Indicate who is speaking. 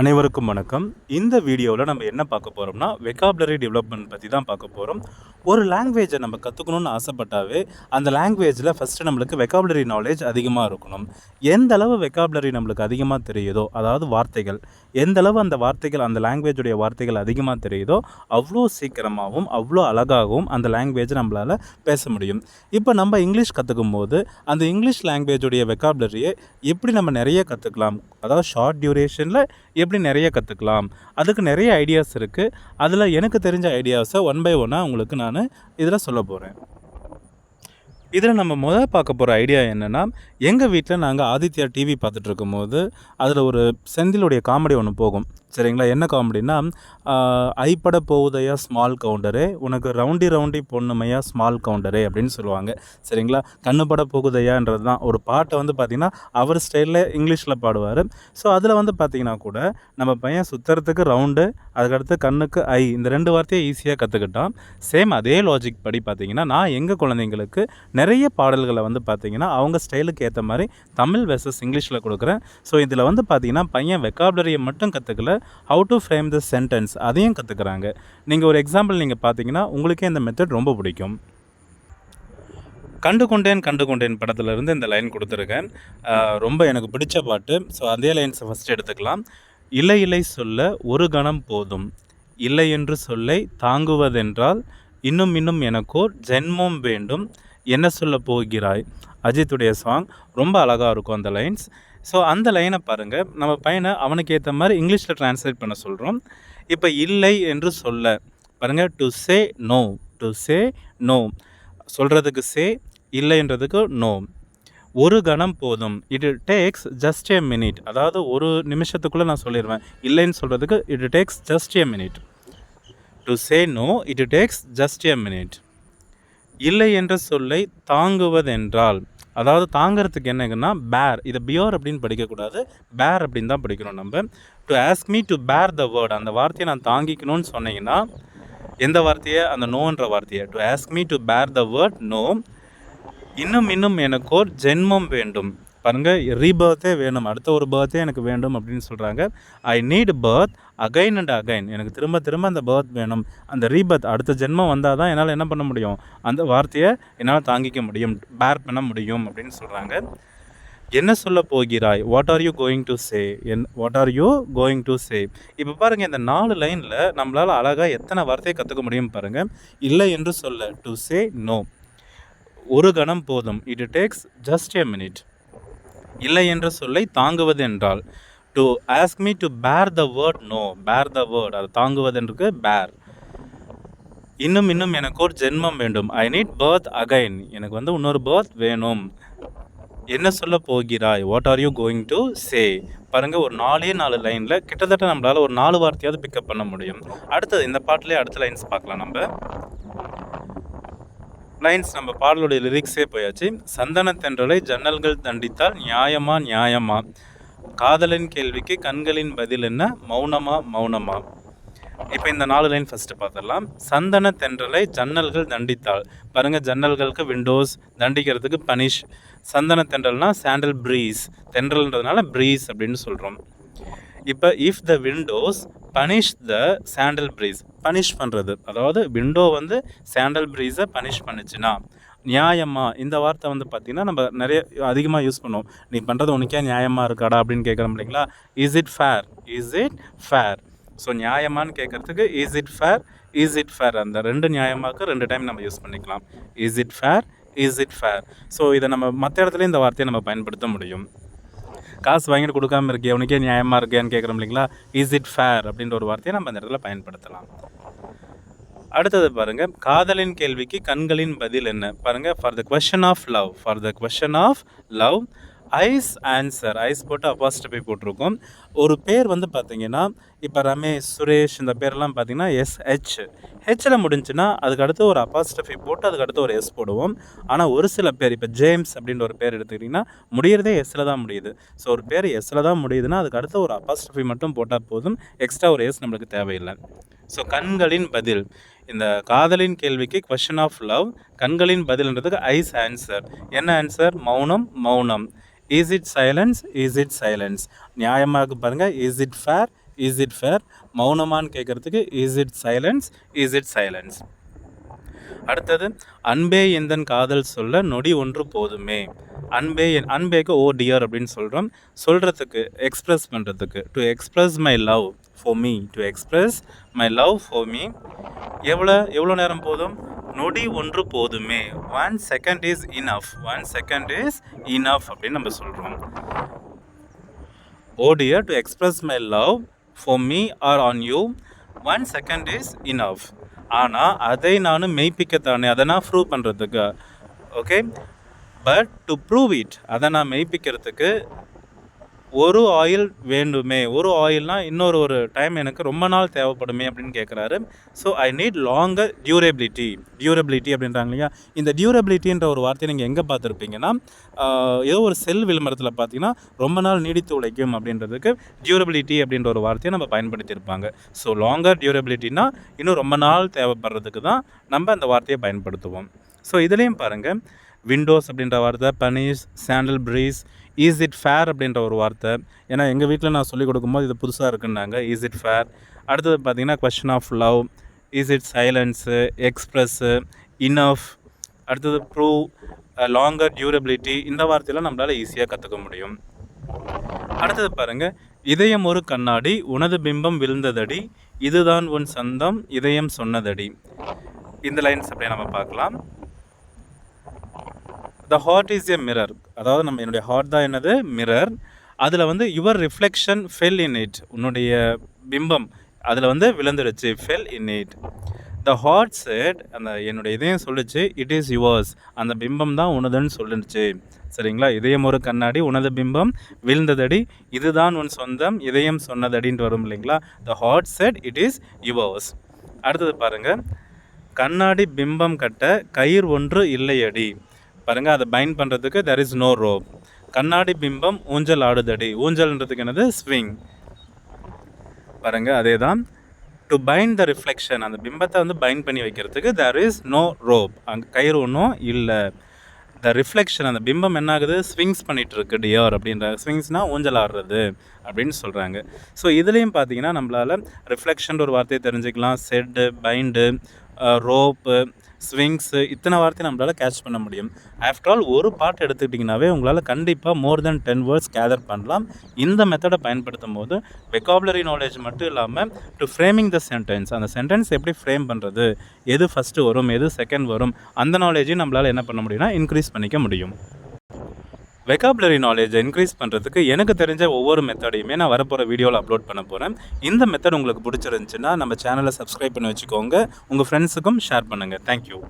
Speaker 1: அனைவருக்கும் வணக்கம். இந்த வீடியோவில் நம்ம என்ன பார்க்க போகிறோம்னா வெக்காபுலரி டெவலப்மெண்ட் பற்றி தான் பார்க்க போகிறோம் ஒரு லாங்குவேஜை நம்ம கற்றுக்கணும்னு ஆசைப்பட்டாவே அந்த லாங்குவேஜில் ஃபஸ்ட்டு நம்மளுக்கு வெக்காபுலரி நாலேஜ் அதிகமாக இருக்கணும். எந்த அளவு வெக்காபுலரி நம்மளுக்கு அதிகமாக தெரியுதோ அதாவது வார்த்தைகள் எந்த அளவு அந்த வார்த்தைகள் அந்த லாங்குவேஜுடைய வார்த்தைகள் அதிகமாக தெரியுதோ அவ்வளோ சீக்கிரமாகவும் அவ்வளோ அழகாகவும் அந்த லாங்குவேஜை நம்மளால் பேச முடியும். இப்போ நம்ம இங்கிலீஷ் கற்றுக்கும் போது அந்த இங்கிலீஷ் லாங்குவேஜுடைய வெக்காபுலரியை எப்படி நம்ம நிறைய கற்றுக்கலாம் அதாவது ஷார்ட் டியூரேஷனில் எப்படி நிறைய கற்றுக்கலாம் அதுக்கு நிறைய ஐடியாஸ் இருக்குது அதில் எனக்கு தெரிஞ்ச ஐடியாஸை ஒன் பை ஒன்னாக உங்களுக்கு நான் இதில் சொல்ல போகிறேன் இதில் நம்ம முதல் பார்க்க போகிற ஐடியா என்னென்னா எங்கள் வீட்டில் நாங்கள் ஆதித்யா டிவி பார்த்துட்ருக்கும் போது அதில் ஒரு செந்திலுடைய காமெடி ஒன்று போகும். சரிங்களா? என்ன காமெடின்னா ஐப்பட போகுதையா ஸ்மால் கவுண்டரு உனக்கு ரவுண்டி ரவுண்டி பொண்ணுமையா ஸ்மால் கவுண்டரு அப்படின்னு சொல்லுவாங்க. சரிங்களா? கண்ணுப்பட போகுதையான்றது தான் ஒரு பாட்டை வந்து பார்த்திங்கன்னா அவர் ஸ்டைலில் இங்கிலீஷில் பாடுவார். ஸோ அதில் வந்து பார்த்திங்கன்னா கூட நம்ம பையன் சுற்றுறதுக்கு ரவுண்டு அதுக்கடுத்து கண்ணுக்கு ஐ இந்த ரெண்டு வார்த்தையை ஈஸியாக கற்றுக்கிட்டான் சேம் அதே லாஜிக் படி பார்த்திங்கன்னா நான் எங்கள் குழந்தைங்களுக்கு நிறைய பாடல்களை வந்து பார்த்திங்கன்னா அவங்க ஸ்டைலுக்கு ஏற்ற மாதிரி தமிழ் வெர்சஸ் இங்கிலீஷில் கொடுக்குறேன். ஸோ இதில் வந்து பார்த்திங்கன்னா பையன் வெக்காபுலரியை மட்டும் கற்றுக்கல how to frame the sentence அதையும் கற்றுக்குறாங்க நீங்கள் ஒரு எக்ஸாம்பிள் நீங்கள் பார்த்தீங்கன்னா உங்களுக்கே இந்த மெத்தட் ரொம்ப பிடிக்கும். கண்டு கொண்டேன் கண்டு கொண்டேன் படத்துலேருந்து இந்த லைன் கொடுத்துருக்கேன். ரொம்ப எனக்கு பிடிச்ச பாட்டு. ஸோ அதே லைன்ஸை ஃபஸ்ட் எடுத்துக்கலாம். இல்லை இல்லை சொல்ல ஒரு கணம் போதும். இல்லை என்று சொல்லை தாங்குவதென்றால் இன்னும் இன்னும் எனக்கோர் ஜென்மம் வேண்டும். என்ன சொல்ல போகிறாய்? அஜித்துடைய சாங் ரொம்ப அழகாக இருக்கும் அந்த லைன்ஸ் ஸோ அந்த லைனை பாருங்கள் நம்ம பையனை அவனுக்கு ஏற்ற மாதிரி இங்கிலீஷில் ட்ரான்ஸ்லேட் பண்ண சொல்கிறோம் இப்போ இல்லை என்று சொல்ல. பாருங்கள் to say no to say no சொல்கிறதுக்கு சே இல்லைன்றதுக்கு நோ ஒரு கணம் போதும். It takes just a minute அதாவது ஒரு நிமிஷத்துக்குள்ளே நான் சொல்லிடுவேன். இல்லைன்னு சொல்கிறதுக்கு it takes just a minute to say no it takes just a minute இல்லை என்ற சொல்லை தாங்குவதென்றால் அதாவது தாங்கிறதுக்கு என்னங்கன்னா பேர் இதை பியோர் அப்படின்னு படிக்கக்கூடாது. பேர் அப்படின்னு தான் படிக்கணும் நம்ம. டு ஆஸ்க் மீ டு பேர் த வேர்ட் அந்த வார்த்தையை நான் தாங்கிக்கணும்னு சொன்னீங்கன்னா எந்த வார்த்தையை? அந்த நோன்ற வார்த்தையை. டு ஆஸ்க் மீ டு பேர் த வேர்ட் நோ இன்னும் இன்னும் எனக்கு ஒரு ஜென்மம் வேண்டும். பாருங்கள் ரீபர்த்தே வேணும் அடுத்த ஒரு பர்த்தே எனக்கு வேண்டும் அப்படின்னு சொல்கிறாங்க I need birth again and again எனக்கு திரும்ப திரும்ப அந்த பர்த் வேணும். அந்த ரீபர்த் அடுத்த ஜென்மம் வந்தால் தான் என்னால் என்ன பண்ண முடியும்? அந்த வார்த்தையை என்னால் தாங்கிக்க முடியும் பேர் பண்ண முடியும் அப்படின்னு சொல்கிறாங்க என்ன சொல்ல போகிறாய்? What are you going to say and what are you going to say இப்போ பாருங்கள் இந்த நாலு லைனில் நம்மளால் அழகாக எத்தனை வார்த்தையை கற்றுக்க முடியும் பாருங்கள் இல்லை என்று சொல்ல டு சே நோ ஒரு கணம் போதும். It takes just a minute இல்லை என்ற சொல்லை தாங்குவது என்றால் டு ஆஸ்க் மீ டு பேர் த வேர்ட் நோ பேர் த வேர்ட் அது தாங்குவதென்றுக்கு பேர் இன்னும் இன்னும் எனக்கு ஒரு ஜென்மம் வேண்டும். ஐ நீட் பர்த் அகைன் எனக்கு வந்து இன்னொரு பர்த் வேணும். என்ன சொல்ல போகிறாய்? What are you going to say பாருங்க ஒரு நாலே நாலு லைனில் கிட்டத்தட்ட நம்மளால் ஒரு நாலு வார்த்தையாவது பிக்கப் பண்ண முடியும். அடுத்தது இந்த பாட்டிலே அடுத்த லைன்ஸ் பார்க்கலாம் நம்ம. லைன்ஸ் நம்ம பாடலுடைய லிரிக்ஸே போயாச்சு. சந்தன தென்றலை ஜன்னல்கள் தண்டித்தால் நியாயமா நியாயமா? காதலின் கேள்விக்கு கண்களின் பதில் என்ன? மௌனமா மௌனமா? இப்போ இந்த நாலு லைன் ஃபஸ்ட்டு பார்த்துடலாம் சந்தன தென்றலை ஜன்னல்கள் தண்டித்தால். பாருங்கள் ஜன்னல்களுக்கு விண்டோஸ் தண்டிக்கிறதுக்கு பனிஷ் சந்தன தென்றல்னா சாண்டல் ப்ரீஸ் தென்றல்ன்றதுனால ப்ரீஸ் அப்படின்னு சொல்கிறோம் இப்போ if the windows punish the sandal breeze punish பண்ணுறது அதாவது விண்டோ வந்து சாண்டல் பிரீஸை பனிஷ் பண்ணுச்சுன்னா நியாயமா? இந்த வார்த்தை வந்து பார்த்திங்கன்னா நம்ம நிறைய அதிகமாக யூஸ் பண்ணுவோம். நீ பண்ணுறது உனக்கே நியாயமாக இருக்காடா அப்படின்னு கேட்குறோம் இல்லைங்களா? Is it fair is it fair so நியாயமான்னு கேட்குறதுக்கு is it fair is it fair அந்த ரெண்டு நியாயமாக்கு ரெண்டு டைம் நம்ம யூஸ் பண்ணிக்கலாம். Is it fair is it fair so இதை நம்ம மற்ற இடத்துல இந்த வார்த்தையை நம்ம பயன்படுத்த முடியும். காசு வாங்கிட்டு கொடுக்காம இருக்கே உனக்கே நியாயமாக இருக்கேன்னு கேட்குறோம் இல்லைங்களா? இஸ் இட் ஃபேர் அப்படின்ற ஒரு வார்த்தையை நம்ம அந்த இடத்துல பயன்படுத்தலாம். அடுத்தது பாருங்க காதலின் கேள்விக்கு கண்களின் பதில் என்ன? பாருங்க for the question of love for the question of love eyes answer. Eyes போட்டு அப்பாஸ்டபை போட்டிருக்கோம். ஒரு பேர் வந்து பார்த்தீங்கன்னா இப்போ ரமேஷ் சுரேஷ் இந்த பேர்லாம் பார்த்தீங்கன்னா எஸ் ஹெச் ஹெச்சில் முடிஞ்சுன்னா அதுக்கு அடுத்து ஒரு அப்பாஸ்டஃபை போட்டு அதுக்கு அடுத்து ஒரு எஸ் போடுவோம். ஆனால் ஒரு சில பேர் இப்போ ஜேம்ஸ் அப்படின்ற ஒரு பேர் எடுத்துக்கிட்டிங்கன்னா முடியறதே எஸ்ஸில் தான் முடியுது. ஸோ ஒரு பேர் எஸ்ஸில் தான் முடியுதுன்னா அதுக்கு அடுத்து ஒரு அப்பாஸ்டஃபை மட்டும் போட்டால் போதும். எக்ஸ்ட்ரா ஒரு எஸ் நம்மளுக்கு தேவையில்லை. ஸோ கண்களின் பதில். இந்த காதலின் கேள்விக்கு கொஷன் ஆஃப் லவ் கண்களின் பதில்ன்றதுக்கு ஐஸ் ஆன்சர். என்ன ஆன்சர்? மௌனம் மௌனம். Is it silence is it silence நியாயமாக பாருங்கள் is it fair is it fair மௌனமான்னு கேட்குறதுக்கு is it silence is it silence அடுத்தது அன்பே எந்தன் காதல் சொல்ல நொடி ஒன்று போதுமே. அன்பே என் அன்பேக்கு ஓ டியர் அப்படின்னு சொல்கிறோம் சொல்கிறதுக்கு எக்ஸ்ப்ரெஸ் பண்ணுறதுக்கு to express my love for me to express my love for me எவ்வளோ எவ்வளோ நேரம் போதும்? நொடி ஒன்று போதுமே. One second is enough one second is enough அப்படின்னு நம்ம சொல்கிறோம் oh dear to express my love for me or on you one second is enough ஆனால் அதை நான் மெய்ப்பிக்கத்தானே அதை நான் ப்ரூவ் பண்ணுறதுக்கு okay but to prove it அதை நான் மெய்ப்பிக்கிறதுக்கு ஒரு ஆயில் வேண்டுமே. ஒரு ஆயில்னால் இன்னொரு ஒரு டைம் எனக்கு ரொம்ப நாள் தேவைப்படுமே அப்படின்னு கேட்குறாரு so I need longer durability durability அப்படின்றாங்க இல்லையா? இந்த டியூரபிலிட்டின்ற ஒரு வார்த்தையை நீங்கள் எங்கே பார்த்துருப்பீங்கன்னா ஏதோ ஒரு செல் விளம்பரத்தில் பார்த்தீங்கன்னா ரொம்ப நாள் நீடித்து உழைக்கும் அப்படின்றதுக்கு டியூரபிலிட்டி அப்படின்ற ஒரு வார்த்தையை நம்ம பயன்படுத்தியிருப்பாங்க. ஸோ லாங்கர் டியூரபிலிட்டின்னா இன்னும் ரொம்ப நாள் தேவைப்படுறதுக்கு தான் நம்ம அந்த வார்த்தையை பயன்படுத்துவோம். ஸோ இதுலேயும் பாருங்கள் விண்டோஸ் அப்படின்ற வார்த்தை punish sandal breeze is it fair அப்படின்ற ஒரு வார்த்தை. ஏன்னா எங்கள் வீட்டில் நான் சொல்லிக் கொடுக்கும்போது இது புதுசாக இருக்குன்னாங்க. ஈஸ் இட் ஃபேர் அடுத்தது பார்த்தீங்கன்னா question of love is it silence express enough அடுத்தது ப்ரூவ் லாங்கர் டியூரபிலிட்டி இந்த வார்த்தையெல்லாம் நம்மளால் ஈஸியாக கற்றுக்க முடியும். அடுத்தது பாருங்க. இதயம் ஒரு கண்ணாடி உனது பிம்பம் விழுந்ததடி இதுதான் உன் சந்தம் இதயம் சொன்னதடி. இந்த லைன்ஸ் அப்படியே நம்ம பார்க்கலாம். The heart is a mirror அதாவது நம்ம என்னுடைய ஹார்ட் தான் என்னது? மிரர் அதில் வந்து your reflection fell in it உன்னுடைய பிம்பம் அதில் வந்து விழுந்துடுச்சு. Fell in it the heart said அந்த என்னுடைய இதயம் சொல்லுச்சு இட் இஸ் யுவர்ஸ் அந்த பிம்பம் தான் உனதுன்னு சொல்லிடுச்சு சரிங்களா? இதயம் ஒரு கண்ணாடி உனது பிம்பம் விழுந்ததடி இதுதான் உன் சொந்தம் இதயம் சொன்னதடின்ட்டு வரும் இல்லைங்களா? The heart said it is yours அடுத்தது பாருங்கள் கண்ணாடி பிம்பம் கட்ட கயிறு ஒன்று இல்லையடி. பாருங்க அதை பைண்ட் பண்ணுறதுக்கு தெர் இஸ் நோ ரோப் கண்ணாடி பிம்பம் ஊஞ்சல் ஆடுதடி. ஊஞ்சல்ன்றதுக்கு என்னது? ஸ்விங் பாருங்கள் அதே தான் டு பைண்ட் த ரிஃப்ளெக்ஷன் அந்த பிம்பத்தை வந்து பைண்ட் பண்ணி வைக்கிறதுக்கு தேர் இஸ் நோ ரோப் அங்கே கயிறு ஒன்றும் இல்லை. த ரிஃப்ளெக்ஷன் அந்த பிம்பம் என்ன ஆகுது? ஸ்விங்ஸ் பண்ணிட்டு இருக்கு டியர் அப்படின்ற ஸ்விங்ஸ்னால் ஊஞ்சல் ஆடுறது அப்படின்னு சொல்கிறாங்க ஸோ இதுலேயும் பார்த்தீங்கன்னா நம்மளால் ரிஃப்ளெக்ஷன் ஒரு வார்த்தையை தெரிஞ்சுக்கலாம். செட்டு பைண்டு ரோப்பு ஸ்விங்ஸு இத்தனை வார்த்தையை நம்மளால் கேட்ச் பண்ண முடியும். ஆஃப்டர் ஆல் ஒரு பாட்டு எடுத்துக்கிட்டிங்கனாவே உங்களால் கண்டிப்பாக more than ten words gather பண்ணலாம். இந்த மெத்தடை பயன்படுத்தும் போது வெக்காபுலரி நாலேஜ் மட்டும் இல்லாமல் டு ஃப்ரேமிங் த சென்டென்ஸ் அந்த சென்டென்ஸ் எப்படி ஃப்ரேம் பண்ணுறது எது ஃபஸ்ட்டு வரும் எது செகண்ட் வரும்? அந்த நாலேஜையும் நம்மளால் என்ன பண்ண முடியும்னா இன்க்ரீஸ் பண்ணிக்க முடியும். வெக்காபுலரி நாலேஜை இன்க்ரீஸ் பண்ணுறதுக்கு எனக்கு தெரிஞ்ச ஒவ்வொரு மெத்தடையுமே நான் வரப்போகிற வீடியோவில் அப்லோட் பண்ண போகிறேன் இந்த மெத்தட் உங்களுக்கு பிடிச்சிருந்துச்சுன்னா நம்ம சேனலை சப்ஸ்கிரைப் பண்ணி வச்சுக்கோங்க. உங்கள் ஃப்ரெண்ட்ஸுக்கும் ஷேர் பண்ணுங்கள் தேங்க்யூ